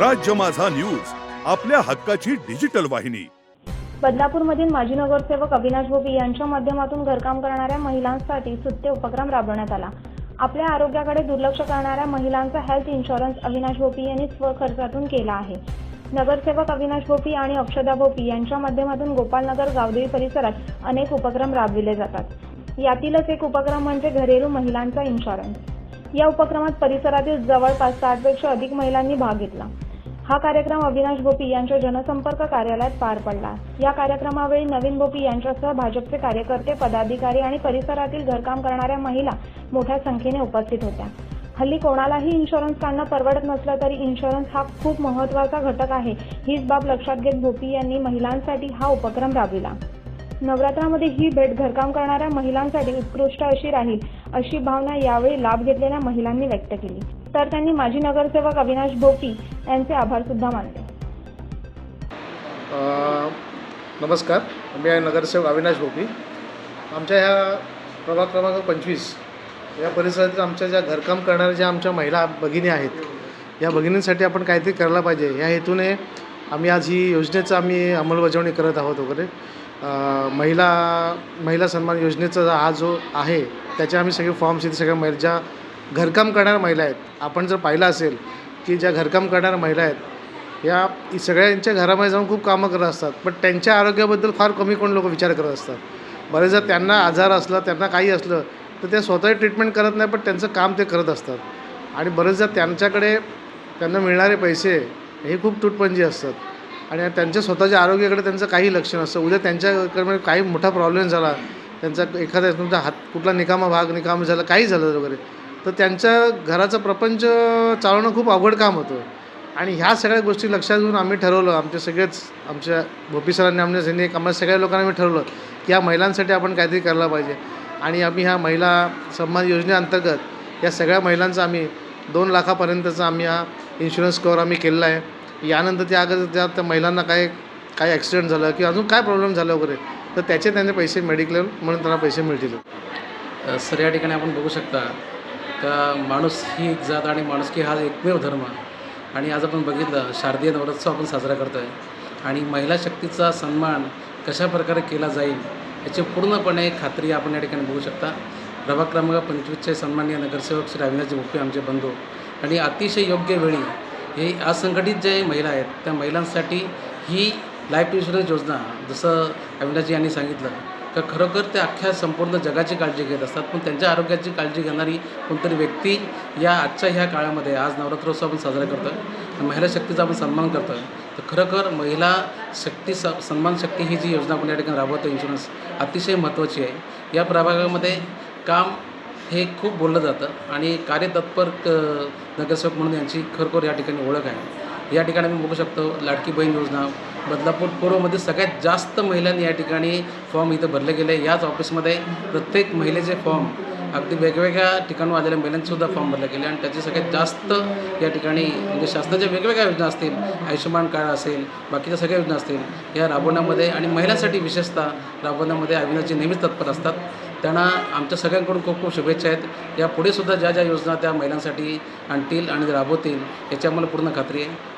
राज्य माझा न्यूज आपल्या हक्काची डिजिटल वाहिनी. बदलापूरमधील माजी नगरसेवक अविनाश भोपी यांच्या माध्यमातून घरकाम करणाऱ्या महिलांसाठी सुत्य उपक्रम राबवण्यात आला. आपल्या आरोग्याकडे दुर्लक्ष करणाऱ्या महिलांचा हेल्थ इन्शुरन्स अविनाश भोपी यांनी स्वखर्चातून केला आहे. नगरसेवक अविनाश भोपी आणि अक्षदा भोपी यांच्या माध्यमातून गोपालनगर गावदेवी परिसरात अनेक उपक्रम राबविले जातात. यातीलच एक उपक्रम म्हणजे घरेलू महिलांचा इन्शुरन्स या उपक्रमात परिसरातील जवळपास साठपेक्षा अधिक महिलांनी भाग घेतला. हा कार्यक्रम अविनाश भोपी यांच्या जनसंपर्क कार्यालयात पार पडला. या कार्यक्रमावेळी नवीन भोपी यांच्यासह भाजपचे कार्यकर्ते पदाधिकारी आणि परिसरातील घरकाम करणाऱ्या महिला मोठ्या संख्येने उपस्थित होत्या. हल्ली कोणालाही इन्शुरन्स काढणं परवडत नसलं तरी इन्शुरन्स हा खूप महत्त्वाचा घटक आहे हीच बाब लक्षात घेत भोपी यांनी महिलांसाठी हा उपक्रम राबविला. नवरात्रामध्ये ही भेट घरकाम करणाऱ्या महिलांसाठी उत्कृष्ट अशी राहील अशी भावना यावेळी लाभ घेतलेल्या महिलांनी व्यक्त केली. तर त्यांनी माजी नगरसेवक अविनाश भोपी यांचे आभार सुद्धा मानले. नमस्कार. मी आहे नगरसेवक अविनाश भोपी आमच्या ह्या प्रभाग क्रमांक पंचवीस या परिसरातील आमच्या ज्या घरकाम करणाऱ्या ज्या आमच्या महिला भगिनी आहेत या भगिनींसाठी आपण काहीतरी करायला पाहिजे. या हेतूने आम्ही आज ही योजनेचं आम्ही अंमलबजावणी करत आहोत वगैरे. महिला महिला सन्मान योजनेचा हा जो आहे त्याचे आम्ही सगळे फॉर्म्स इथे सगळ्या महिला ज्या घरकाम करणाऱ्या महिला आहेत आपण जर पाहिलं असेल की ज्या घरकाम करणाऱ्या महिला आहेत या सगळ्यांच्या घरामध्ये जाऊन खूप कामं करत असतात पण त्यांच्या आरोग्याबद्दल फार कमी कोण लोक विचार करत असतात. बरेचदा त्यांना आजार असला त्यांना काही असलं तर ते स्वतः ट्रीटमेंट करत नाही पण त्यांचं काम ते करत असतात. आणि बरेचदा त्यांच्याकडे त्यांना मिळणारे पैसे हे खूप तुटपंजी असतात. आणि त्यांच्या स्वतःच्या आरोग्याकडे त्यांचं काही लक्ष नसतं. उद्या त्यांच्याकडे काही मोठा प्रॉब्लेम झाला त्यांचा एखाद्या तुमचा हात कुठला निकामा भाग निकामा झाला काही झालं वगैरे तर त्यांच्या घराचं प्रपंच चालवणं खूप अवघड काम होतं. आणि ह्या सगळ्या गोष्टी लक्षात घेऊन आम्ही ठरवलं आमचे सगळेच आमच्या भोपी सरांनी आमच्या सैनिक एक आम्हाला सगळ्या लोकांना आम्ही ठरवलं की या महिलांसाठी आपण काहीतरी करायला पाहिजे. आणि आम्ही ह्या महिला सन्मान योजनेअंतर्गत या सगळ्या महिलांचा आम्ही दोन लाखापर्यंतचा आम्ही हा इन्शुरन्स कवर आम्ही केलेला आहे. यानंतर त्या अगर त्या त्या महिलांना काय काय ॲक्सिडेंट झालं किंवा अजून काय प्रॉब्लेम झालं वगैरे तर त्याचे त्यांचे पैसे मेडिक्लेम म्हणून त्यांना पैसे मिळतील. सर या ठिकाणी आपण बघू शकता का माणूस ही एक जात आणि माणुसकी हा एकमेव धर्म. आणि आज आपण बघितलं शारदीय नवरोत्सव आपण साजरा करतो आहे आणि महिला शक्तीचा सन्मान कशा प्रकारे केला जाईल याची पूर्णपणे खात्री आपण या ठिकाणी बघू शकता. प्रभाग क्रमांक पंचवीसचे सन्मान्य नगरसेवक श्री अविनाशजी भोपे आमचे बंधू. आणि अतिशय योग्य वेळी हे असंघटित जे महिला आहेत त्या महिलांसाठी ही लाईफ इन्शुरन्स योजना जसं अविनाशजी यांनी सांगितलं का खरोखर ते अख्ख्या संपूर्ण जगाची काळजी घेत असतात. पण त्यांच्या आरोग्याची काळजी घेणारी कोणतरी व्यक्ती या आजच्या ह्या काळामध्ये आज नवरात्रोत्सव आपण साजरा करतो आहे महिला शक्तीचा आपण सन्मान करतो तर खरोखर महिला शक्ती स सन्मान शक्ती ही जी योजना आपण या ठिकाणी राबवतो इन्शुरन्स अतिशय महत्त्वाची आहे. या प्रभागामध्ये काम हे खूप बोललं जातं आणि कार्यतत्पर क नगरसेवक म्हणून यांची खरखर या ठिकाणी ओळख आहे. या ठिकाणी मी बघू शकतो लाडकी बहीण योजना बदलापूर पूर्वमध्ये सगळ्यात जास्त महिलांनी या ठिकाणी फॉर्म इथं भरले गेले. याच ऑफिसमध्ये प्रत्येक महिलेचे फॉर्म अगदी वेगवेगळ्या ठिकाणून आलेल्या महिलांसुद्धा फॉर्म भरले गेले आणि त्याचे सगळ्यात जास्त या ठिकाणी म्हणजे शासनाच्या वेगवेगळ्या योजना असतील आयुष्यमान कार्ड असेल बाकीच्या सगळ्या योजना असतील या राबवण्यामध्ये आणि महिलांसाठी विशेषतः राबवण्यामध्ये अविनाशजी नेहमीच तत्पर असतात. त्यांना आमच्या सगळ्यांकडून खूप खूप शुभेच्छा आहेत. या पुढे सुद्धा ज्या ज्या योजना त्या महिलांसाठी आणतील आणि राबवतील याची आम्हाला पूर्ण खात्री आहे.